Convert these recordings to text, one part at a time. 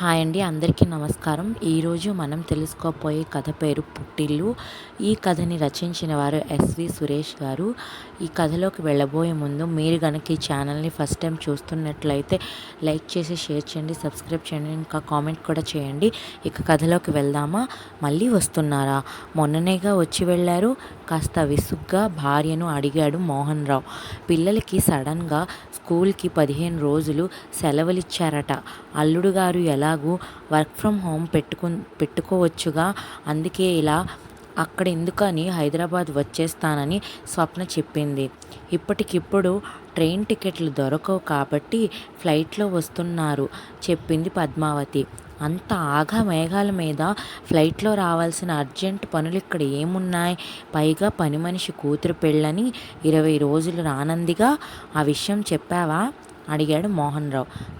Hi అండి అందరికీ నమస్కారం. ఈరోజు మనం తెలుసుకోపోయే కథ పేరు పుట్టిల్లు. ఈ కథని రచించిన వారు ఎస్వి సురేష్ గారు. ఈ కథలోకి వెళ్ళబోయే ముందు మీరు కనుక ఈ ఛానల్ని ఫస్ట్ టైం చూస్తున్నట్లయితే లైక్ చేసి షేర్ చేయండి సబ్స్క్రైబ్ చేయండి ఇంకా కామెంట్ కూడా చేయండి. ఇక కథలోకి వెళ్దామా? మళ్ళీ వస్తున్నారా? మొన్ననేగా వచ్చి వెళ్ళారు. కాస్త విసుగ్గా భార్యను అడిగాడు మోహన్ రావు. పిల్లలకి సడన్గా స్కూల్కి పదిహేను రోజులు సెలవులిచ్చారట. అల్లుడు గారు ఎలా ఎలాగూ వర్క్ ఫ్రమ్ హోమ్ పెట్టుకు పెట్టుకోవచ్చుగా. అందుకే ఇలా అక్కడ ఎందుకని హైదరాబాద్ వచ్చేస్తానని స్వప్న చెప్పింది. ఇప్పటికిప్పుడు ట్రైన్ టికెట్లు దొరకవు కాబట్టి ఫ్లైట్లో వస్తున్నారు చెప్పింది పద్మావతి. అంత ఆగా మేఘాల మీద ఫ్లైట్లో రావాల్సిన అర్జెంట్ పనులు ఇక్కడ ఏమున్నాయి? పైగా పని మనిషి కూతురు పెళ్ళని ఇరవై రోజులు రానందిగా ఆ విషయం చెప్పావా? అడిగాడు మోహన్ రావు.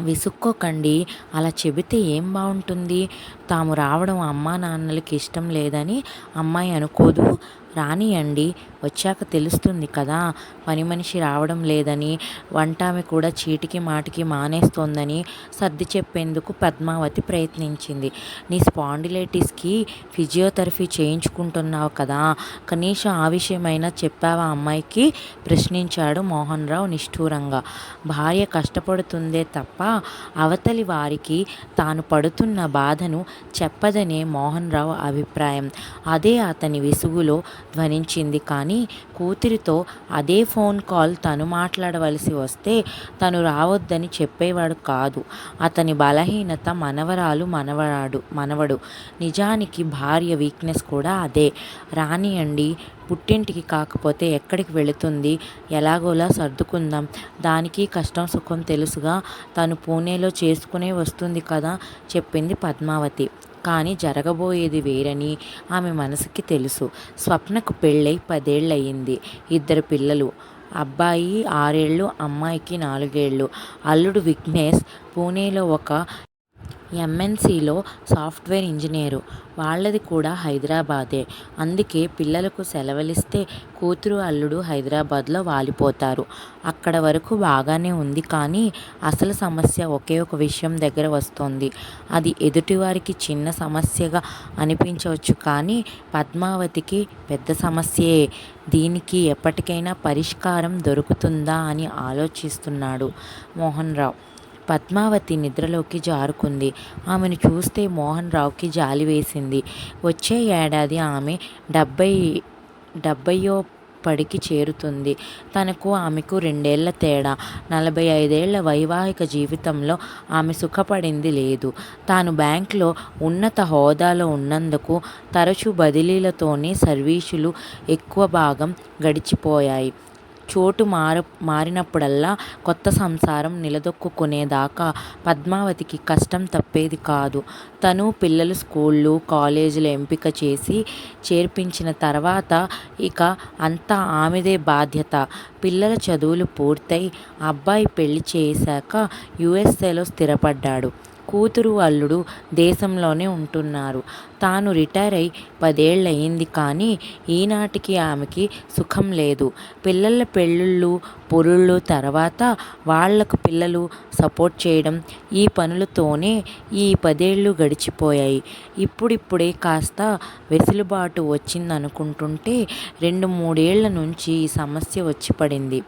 విసుక్కోకండి. అలా చెబితే ఏం బాగుంటుంది తాము రావడం అమ్మా నాన్నలకి ఇష్టం లేదని అమ్మాయి అనుకోదు. రానియండి. వచ్చాక తెలుస్తుంది కదా పని మనిషి రావడం లేదని వంట ఆమె కూడా చీటికి మాటికి మానేస్తోందని సర్ది చెప్పేందుకు పద్మావతి ప్రయత్నించింది. నీ స్పాండిలైటిస్కి ఫిజియోథెరపీ చేయించుకుంటున్నావు కదా కనీసం ఆ విషయమైనా చెప్పావా అమ్మాయికి? ప్రశ్నించాడు మోహన్ రావు నిష్ఠూరంగా. భార్య కష్టపడుతుందే తప్ప అవతలి వారికి తాను పడుతున్న బాధను చెప్పదనే మోహన్ రావు అభిప్రాయం. అదే అతని విసుగులో ధ్వనించింది. కానీ కూతురితో అదే ఫోన్ కాల్ తను మాట్లాడవలసి వస్తే తను రావద్దని చెప్పేవాడు కాదు. అతని బలహీనత మనవరాలు మనవరాడు మనవడు. నిజానికి భార్య వీక్నెస్ కూడా అదే. రానియండి పుట్టింటికి కాకపోతే ఎక్కడికి వెళుతుంది? ఎలాగోలా సర్దుకుందాం. దానికి కష్టం సుఖం తెలుసుగా తను పూణేలో చేసుకునే వస్తుంది కదా? చెప్పింది పద్మావతి. కానీ జరగబోయేది వేరని ఆమె మనసుకి తెలుసు. స్వప్నకు పెళ్ళై పదేళ్ళయింది. ఇద్దరు పిల్లలు అబ్బాయి ఆరేళ్ళు అమ్మాయికి నాలుగేళ్ళు. అల్లుడు విఘ్నేష్ పూణేలో ఒక ఎంఎన్సిలో సాఫ్ట్వేర్ ఇంజనీరు. వాళ్ళది కూడా హైదరాబాదే. అందుకే పిల్లలకు సెలవులిస్తే కూతురు అల్లుడు హైదరాబాద్లో వాలిపోతారు. అక్కడ వరకు బాగానే ఉంది కానీ అసలు సమస్య ఒకే ఒక విషయం దగ్గర వస్తుంది. అది ఎదుటివారికి చిన్న సమస్యగా అనిపించవచ్చు కానీ పద్మావతికి పెద్ద సమస్యే. దీనికి ఎప్పటికైనా పరిష్కారం దొరుకుతుందా అని ఆలోచిస్తున్నాడు మోహన్ రావు. పద్మావతి నిద్రలోకి జారుకుంది. ఆమెను చూస్తే మోహన్ రావుకి జాలి వేసింది. వచ్చే ఏడాది ఆమె డెబ్బై డెబ్బయో పడికి చేరుతుంది. తనకు ఆమెకు రెండేళ్ళ తేడా. నలభై ఐదేళ్ళ వైవాహిక జీవితంలో ఆమె సుఖపడింది లేదు. తాను బ్యాంకులో ఉన్నత హోదాలో ఉన్నందుకు తరచూ బదిలీలతోనే సర్వీసులు ఎక్కువ భాగం గడిచిపోయాయి. చోటు మార మారినప్పుడల్లా కొత్త సంసారం నిలదొక్కుకునేదాకా పద్మావతికి కష్టం తప్పేది కాదు. తను పిల్లలు స్కూళ్ళు కాలేజీలు ఎంపిక చేసి చేర్పించిన తర్వాత ఇక అంతా ఆమెదే బాధ్యత. పిల్లల చదువులు పూర్తయి అబ్బాయి పెళ్ళి చేశాక యుఎస్ఏలో స్థిరపడ్డాడు. కూతురు అల్లుడు దేశంలోనే ఉంటున్నారు. తాను రిటైర్ అయి పదేళ్ళయింది కానీ ఈనాటికి ఆమెకి సుఖం లేదు. పిల్లల పెళ్ళిళ్ళు పొరుళ్ళు తర్వాత వాళ్ళకు పిల్లలు సపోర్ట్ చేయడం ఈ పనులతోనే ఈ పదేళ్ళు గడిచిపోయాయి. ఇప్పుడిప్పుడే కాస్త వెసులుబాటు వచ్చిందనుకుంటుంటే రెండు మూడేళ్ళ నుంచి ఈ సమస్య వచ్చి పడింది.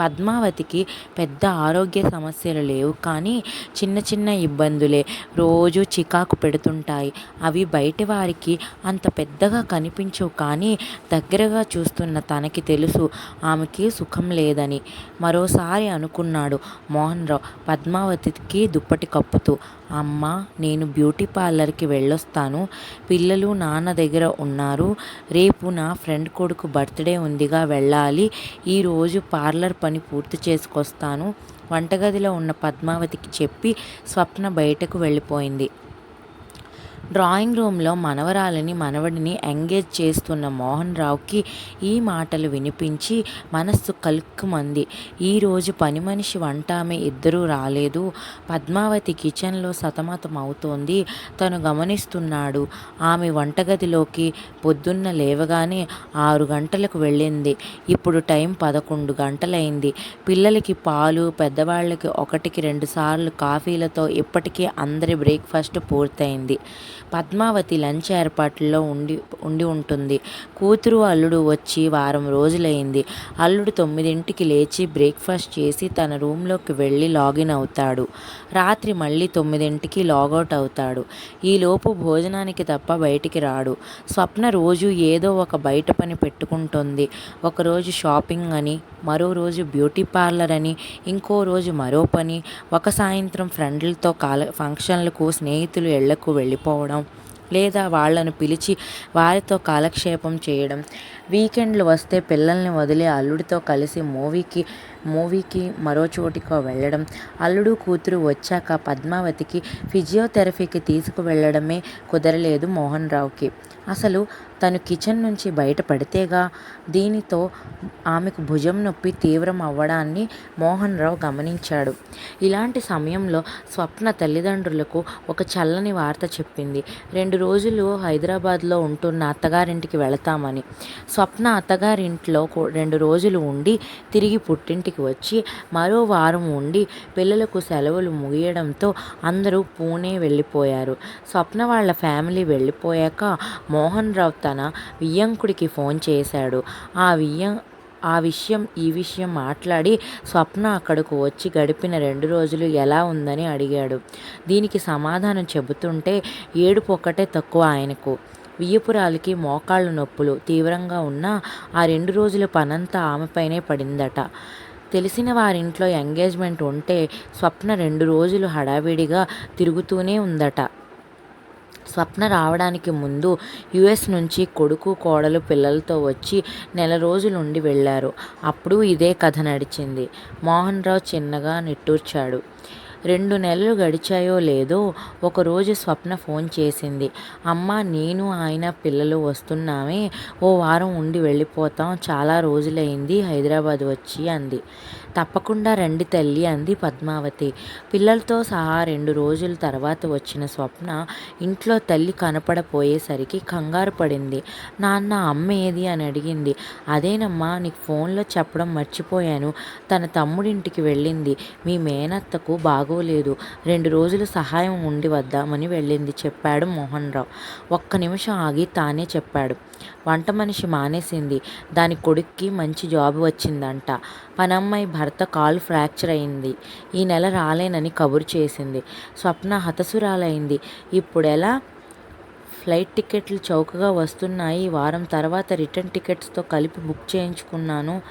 పద్మావతికి పెద్ద ఆరోగ్య సమస్యలు లేవు. కానీ చిన్న చిన్న ఇబ్బందులే రోజు చికాకు పెడుతుంటాయి. అవి బయటి వారికి అంత పెద్దగా కనిపించవు కానీ దగ్గరగా చూస్తున్న తనకి తెలుసు ఆమెకి సుఖం లేదని. మరోసారి అనుకున్నాడు మోహన్ రావు పద్మావతికి దుప్పటి కప్పుతూ అమ్మ నేను బ్యూటీ పార్లర్కి వెళ్ళొస్తాను. పిల్లలు నాన్న దగ్గర ఉన్నారు. రేపు నా ఫ్రెండ్ కొడుకు బర్త్డే ఉందిగా వెళ్ళాలి. ఈరోజు పార్లర్ పని పూర్తి చేసుకొస్తాను. వంటగదిలో ఉన్న పద్మావతికి చెప్పి స్వప్న బయటకు వెళ్ళిపోయింది. డ్రాయింగ్ రూంలో మనవరాలని మనవడిని ఎంగేజ్ చేస్తున్న మోహన్ రావుకి ఈ మాటలు వినిపించి మనస్సు కలుక్కుమంది. ఈరోజు పని మనిషి వంట ఆమె ఇద్దరూ రాలేదు. పద్మావతి కిచెన్లో సతమతం అవుతోంది. తను గమనిస్తున్నాడు. ఆమె వంటగదిలోకి పొద్దున్న లేవగానే ఆరు గంటలకు వెళ్ళింది. ఇప్పుడు టైం పదకొండు గంటలైంది. పిల్లలకి పాలు పెద్దవాళ్ళకి ఒకటికి రెండు సార్లు కాఫీలతో ఇప్పటికే అందరి బ్రేక్ఫాస్ట్ పూర్తయింది. పద్మావతి లంచ్ ఏర్పాట్లలో ఉండి ఉండి ఉంటుంది. కూతురు అల్లుడు వచ్చి వారం రోజులైంది. అల్లుడు తొమ్మిదింటికి లేచి బ్రేక్ఫాస్ట్ చేసి తన రూమ్లోకి వెళ్ళి లాగిన్ అవుతాడు. రాత్రి మళ్ళీ తొమ్మిదింటికి లాగౌట్ అవుతాడు. ఈలోపు భోజనానికి తప్ప బయటికి రాడు. స్వప్న రోజు ఏదో ఒక బయట పని పెట్టుకుంటుంది. ఒకరోజు షాపింగ్ అని మరో రోజు బ్యూటీ పార్లర్ అని ఇంకో రోజు మరో పని. ఒక సాయంత్రం ఫ్రెండ్లతో కాల ఫంక్షన్లకు స్నేహితులు ఇళ్ళకు వెళ్ళిపోవడం లేదా వాళ్ళను పిలిచి వారితో కాలక్షేపం చేయడం. వీకెండ్లు వస్తే పిల్లల్ని వదిలి అల్లుడితో కలిసి మూవీకి మూవీకి మరో చోటికో వెళ్ళడం. అల్లుడు కూతురు వచ్చాక పద్మావతికి ఫిజియోథెరపీకి తీసుకువెళ్ళడమే కుదరలేదు మోహన్ రావుకి. అసలు తను కిచెన్ నుంచి బయటపడితేగా దీనితో ఆమెకు భుజం నొప్పి తీవ్రం అవ్వడాన్ని మోహన్ రావు గమనించాడు. ఇలాంటి సమయంలో స్వప్న తల్లిదండ్రులకు ఒక చల్లని వార్త చెప్పింది. రెండు రోజులు హైదరాబాద్లో ఉంటున్న అత్తగారింటికి వెళతామని. స్వప్న అత్తగారింట్లో రెండు రోజులు ఉండి తిరిగి పుట్టింటికి వచ్చి మరో వారం ఉండి పిల్లలకు సెలవులు ముగియడంతో అందరూ పూణే వెళ్ళిపోయారు. స్వప్న వాళ్ళ ఫ్యామిలీ వెళ్ళిపోయాక మోహన్ రావు తన వియ్యంకుడికి ఫోన్ చేశాడు. ఆ వియ్యం ఆ విషయం ఈ విషయం మాట్లాడి స్వప్న అక్కడకు వచ్చి గడిపిన రెండు రోజులు ఎలా ఉందని అడిగాడు. దీనికి సమాధానం చెబుతుంటే ఏడుపు ఒక్కటే తక్కువ ఆయనకు. వియ్యపురాలికి మోకాళ్ళు నొప్పులు తీవ్రంగా ఉన్నా ఆ రెండు రోజుల పనంతా ఆమెపైనే పడిందట. తెలిసిన వారింట్లో ఎంగేజ్మెంట్ ఉంటే స్వప్న రెండు రోజులు హడావిడిగా తిరుగుతూనే ఉందట. స్వప్న రావడానికి ముందు యుఎస్ నుంచి కొడుకు కోడలు పిల్లలతో వచ్చి నెల రోజులుండి వెళ్ళారు. అప్పుడు ఇదే కథ నడిచింది. మోహన్ రావు చిన్నగా నిట్టూర్చాడు. రెండు నెలలు గడిచాయో లేదో ఒకరోజు స్వప్న ఫోన్ చేసింది. అమ్మ నేను ఆయన పిల్లలు వస్తున్నామే. ఓ వారం ఉండి వెళ్ళిపోతాం. చాలా రోజులైంది. హైదరాబాద్ వచ్చి అంది. తప్పకుండా రండి తల్లి అంది పద్మావతి. పిల్లలతో సహా రెండు రోజుల తర్వాత వచ్చిన స్వప్న ఇంట్లో తల్లి కనపడపోయేసరికి కంగారు పడింది. నాన్న అమ్మ ఏది అని అడిగింది. అదేనమ్మా నీకు ఫోన్లో చెప్పడం మర్చిపోయాను. తన తమ్ముడింటికి వెళ్ళింది. మీ మేనత్తకు బాగోలేదు. రెండు రోజులు సహాయం ఉండి వద్దామని వెళ్ళింది చెప్పాడు మోహన్ రావు. ఒక్క నిమిషం ఆగి తానే చెప్పాడు. వంట మనిషి మానేసింది. దాని కొడుక్కి మంచి జాబ్ వచ్చిందంట. పనమ్మాయి భర్త కాలు ఫ్రాక్చర్ అయింది. ఈ నెల రాలేనని కబురు చేసింది. స్వప్న హతసురాలైంది. ఇప్పుడు ఎలా ఫ్లైట్ టికెట్లు చౌకగా వస్తున్నాయి. వారం తర్వాత రిటర్న్ టికెట్స్తో కలిపి బుక్ చేయించుకున్నాను.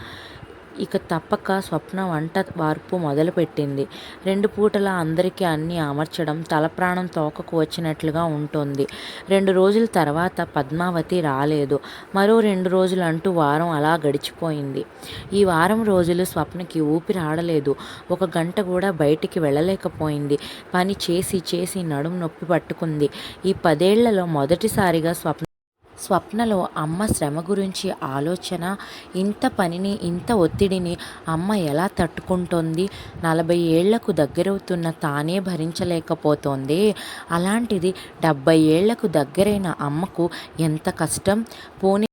ఇక తప్పక స్వప్న వంట వార్పు మొదలుపెట్టింది. రెండు పూటలా అందరికీ అన్నీ అమర్చడం తలప్రాణం తోకకు వచ్చినట్లుగా ఉంటుంది. రెండు రోజుల తర్వాత పద్మావతి రాలేదు. మరో రెండు రోజులు అంటూ వారం అలా గడిచిపోయింది. ఈ వారం రోజులు స్వప్నకి ఊపిరి ఆడలేదు ఒక గంట కూడా బయటికి వెళ్ళలేకపోయింది. పని చేసి చేసి నడుం నొప్పి పట్టుకుంది. ఈ పదేళ్ళలో మొదటిసారిగా స్వప్న స్వప్నలో అమ్మ శ్రమ గురించి ఆలోచన ఇంత పనిని ఇంత ఒత్తిడిని అమ్మ ఎలా తట్టుకుంటోంది? నలభై ఏళ్ళకు దగ్గరవుతున్న తానే భరించలేకపోతోంది. అలాంటిది డెబ్బై ఏళ్ళకు దగ్గరైన అమ్మకు ఎంత కష్టం? పోనీ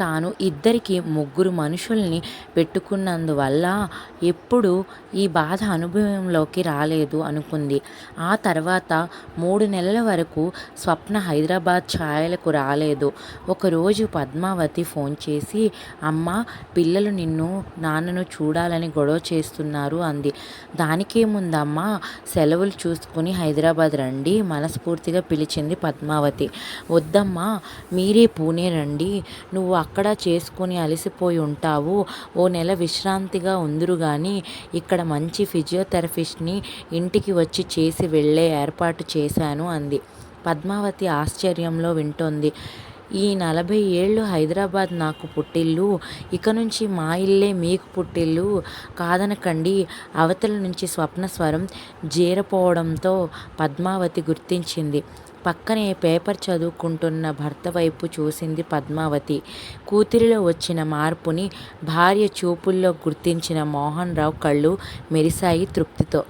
తాను ఇద్దరికి ముగ్గురు మనుషుల్ని పెట్టుకున్నందువల్ల ఎప్పుడు ఈ బాధ అనుభవంలోకి రాలేదు అనుకుంది. ఆ తర్వాత మూడు నెలల వరకు స్వప్న హైదరాబాద్ ఛాయలకు రాలేదు. ఒకరోజు పద్మావతి ఫోన్ చేసి అమ్మ పిల్లలు నిన్ను నాన్నను చూడాలని గొడవ చేస్తున్నారు అంది. దానికేముందమ్మా సెలవులు చూసుకుని హైదరాబాద్ రండి మనస్ఫూర్తిగా పిలిచింది పద్మావతి. వద్దమ్మా మీరే పూణే రండి. నువ్వు అక్కడ చేసుకుని అలసిపోయి ఉంటావు. ఓ నెల విశ్రాంతిగా ఉందురు కానీ ఇక్కడ మంచి ఫిజియోథెరపిస్ట్ని ఇంటికి వచ్చి చేసి వెళ్ళే ఏర్పాటు చేశాను అంది. పద్మావతి ఆశ్చర్యంలో వింటోంది. ఈ నలభై ఏళ్ళు హైదరాబాద్ నాకు పుట్టిల్లు ఇక నుంచి మా ఇల్లే మీకు పుట్టిల్లు కాదనకండి అవతల నుంచి స్వప్న స్వరం జీరపోవడంతో పద్మావతి గుర్తించింది పక్కనే పేపర్ చదువుకుంటున్న భర్త వైపు చూసింది పద్మావతి. కూతురిలో వచ్చిన మార్పుని భార్య చూపుల్లో గుర్తించిన మోహన్ రావు కళ్ళు మెరిశాయి తృప్తితో.